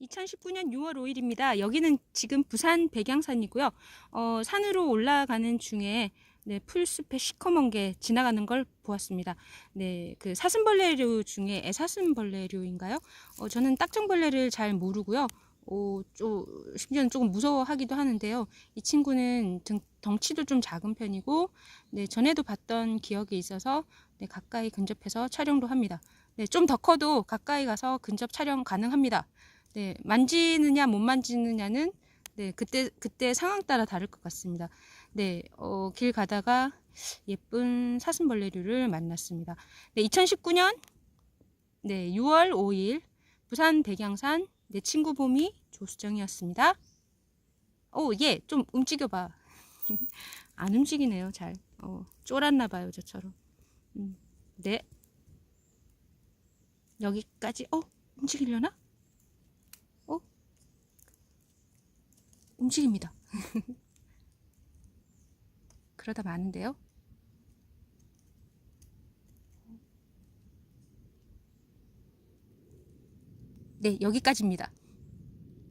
2019년 6월 5일입니다. 여기는 지금 부산 백양산이고요. 어, 산으로 올라가는 중에 네, 풀숲에 시커먼 게 지나가는 걸 보았습니다. 네, 그 사슴벌레류 중에 애사슴벌레류인가요? 어, 저는 딱정벌레를 잘 모르고요. 어, 좀, 심지어는 조금 무서워하기도 하는데요. 이 친구는 등, 덩치도 좀 작은 편이고, 네, 전에도 봤던 기억이 있어서 네, 가까이 근접해서 촬영도 합니다. 네, 좀 더 커도 가까이 가서 근접 촬영 가능합니다. 네, 만지느냐 못 만지느냐는 네, 그때 그때 상황 따라 다를 것 같습니다. 네, 어, 길 가다가 예쁜 사슴벌레류를 만났습니다. 네, 2019년 네, 6월 5일 부산 백양산 내 친구 봄이 조수정이었습니다. 오, 예, 좀 움직여봐. 안 움직이네요, 잘. 어, 쫄았나 봐요, 저처럼. 음, 네. 여기까지, 어, 움직이려나? 움직입니다. 그러다 마는데요. 네, 여기까지입니다.